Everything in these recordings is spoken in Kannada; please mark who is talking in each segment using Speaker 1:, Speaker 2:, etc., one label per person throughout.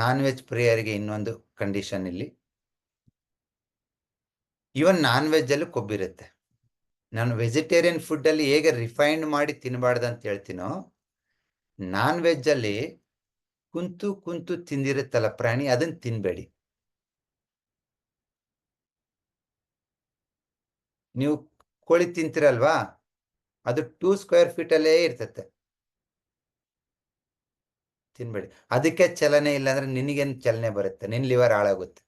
Speaker 1: ನಾನ್ ವೆಜ್ ಪ್ರಿಯರಿಗೆ ಇನ್ನೊಂದು ಕಂಡೀಷನ್ ಇಲ್ಲಿ. ಇವನ್ ನಾನ್ ವೆಜ್ ಅಲ್ಲಿ ಕೊಬ್ಬಿರುತ್ತೆ ನಾನು ವೆಜಿಟೇರಿಯನ್ ಫುಡ್ ಅಲ್ಲಿ ಹೇಗೆ ರಿಫೈನ್ಡ್ ಮಾಡಿ ತಿನ್ನಬಾರ್ದು ಅಂತ ಹೇಳ್ತೀನೋ ನಾನ್ ವೆಜ್ ಅಲ್ಲಿ ಕುಂತು ಕುಂತು ತಿಂದಿರುತ್ತಲ್ಲ ಪ್ರಾಣಿ, ಅದನ್ನ ತಿನ್ಬೇಡಿ. ನೀವು ಕೋಳಿ ತಿಂತೀರಲ್ವಾ, ಅದು ಟೂ ಸ್ಕ್ವೇರ್ ಫೀಟ್ ಅಲ್ಲೇ ಇರ್ತತೆ. ತಿನ್ಬೇಡಿ. ಅದಕ್ಕೆ ಚಲನೆ ಇಲ್ಲ ಅಂದ್ರೆ ನಿನಗೇನು ಚಲನೆ ಬರುತ್ತೆ? ನಿನ್ ಲಿವರ್ ಹಾಳಾಗುತ್ತೆ.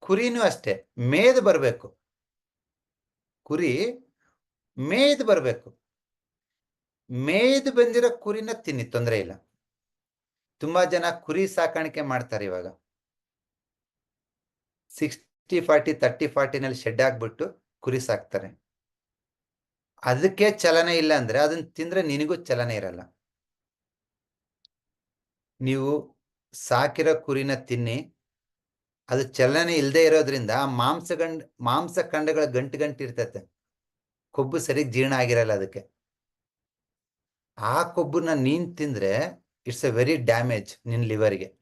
Speaker 1: ಕುರಿನೂ ಅಷ್ಟೇ. ಮೇದ್ ಬರ್ಬೇಕು. ಕುರಿ ಮೇದ್ ಬರಬೇಕು. ಮೇದ್ ಬಂದಿರೋ ಕುರಿನ ತಿನ್ನಿ, ತೊಂದರೆ ಇಲ್ಲ. ತುಂಬಾ ಜನ ಕುರಿ ಸಾಕಾಣಿಕೆ ಮಾಡ್ತಾರೆ ಇವಾಗ. ಸಿಕ್ಸ್ಟಿ ಫಾರ್ಟಿ ತರ್ಟಿ ಫಾರ್ಟಿನಲ್ಲಿ ಶೆಡ್ ಹಾಕ್ಬಿಟ್ಟು ಕುರಿ ಸಾಕ್ತಾರೆ. ಅದಕ್ಕೆ ಚಲನೆ ಇಲ್ಲ ಅಂದ್ರೆ ಅದನ್ನ ತಿಂದ್ರೆ ನಿನಗೂ ಚಲನೆ ಇರಲ್ಲ. ನೀವು ಸಾಕಿರೋ ಕುರಿನ ತಿನ್ನಿ. ಅದು ಚಲನೆ ಇಲ್ಲದೆ ಇರೋದ್ರಿಂದ ಮಾಂಸ ಗಂಡ್, ಮಾಂಸ ಖಂಡಗಳ ಗಂಟು ಗಂಟು ಇರ್ತತೆ. ಕೊಬ್ಬು ಸರಿ ಜೀರ್ಣ ಆಗಿರಲ್ಲ ಅದಕ್ಕೆ. ಆ ಕೊಬ್ಬನ್ನ ನೀನ್ ತಿಂದ್ರೆ ಇಟ್ಸ್ ಎ ವೆರಿ ಡ್ಯಾಮೇಜ್ ನಿನ್ನ ಲಿವರ್ಗೆ.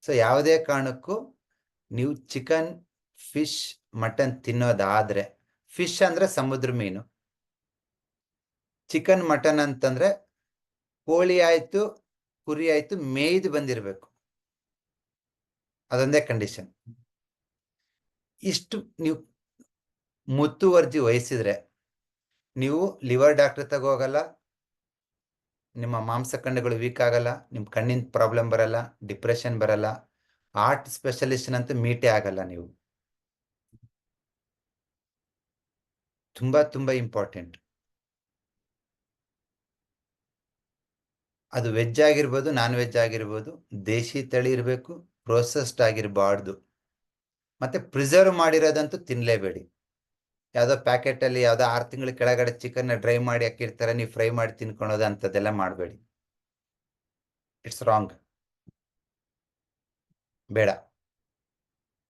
Speaker 1: ಸೊ ಯಾವುದೇ ಕಾರಣಕ್ಕೂ ನೀವು ಚಿಕನ್, ಫಿಶ್, ಮಟನ್ ತಿನ್ನೋದಾದ್ರೆ, ಫಿಶ್ ಅಂದ್ರೆ ಸಮುದ್ರ ಮೀನು. ಚಿಕನ್, ಮಟನ್ ಅಂತಂದ್ರೆ ಕೋಳಿ ಆಯ್ತು, ಕುರಿ ಆಯ್ತು, ಮೇಯ್ದು ಬಂದಿರಬೇಕು. ಅದೊಂದೇ ಕಂಡೀಷನ್ ಇಷ್ಟು ನೀವು ಮುತ್ತುವರ್ಜಿ ವಹಿಸಿದ್ರೆ, ನೀವು ಲಿವರ್ ಡಾಕ್ಟರ್ ತಗೋಗಲ್ಲ ನಿಮ್ಮ ಮಾಂಸಖಂಡಗಳು ವೀಕ್ ಆಗಲ್ಲ ನಿಮ್ಮ ಕಣ್ಣಿನ ಪ್ರಾಬ್ಲಮ್ ಬರಲ್ಲ ಡಿಪ್ರೆಷನ್ ಬರಲ್ಲ ಆರ್ಟ್ ಸ್ಪೆಷಲಿಸ್ಟ್ ಅಂತೂ ಮೀಟೇ ಆಗಲ್ಲ ನೀವು. ತುಂಬಾ ತುಂಬಾ ಇಂಪಾರ್ಟೆಂಟ್ ಅದು ವೆಜ್ ಆಗಿರ್ಬೋದು ನಾನ್ ವೆಜ್ ಆಗಿರ್ಬೋದು, ದೇಶಿ ತಳಿ ಇರಬೇಕು ಪ್ರೋಸೆಸ್ಡ್ ಆಗಿರಬಾರ್ದು. ಮತ್ತೆ ಪ್ರಿಸರ್ವ್ ಮಾಡಿರೋದಂತೂ ತಿನ್ನಲೇಬೇಡಿ ಯಾವುದೋ ಪ್ಯಾಕೆಟಲ್ಲಿ ಯಾವುದೋ ಆರು ತಿಂಗಳ ಕೆಳಗಡೆ ಚಿಕನ್ನ ಡ್ರೈ ಮಾಡಿ ಹಾಕಿರ್ತಾರೆ, ನೀವು ಫ್ರೈ ಮಾಡಿ ತಿನ್ಕೊಳೋದು ಅಂಥದ್ದೆಲ್ಲ ಮಾಡಬೇಡಿ. ಇಟ್ಸ್ ರಾಂಗ್ ಬೇಡ.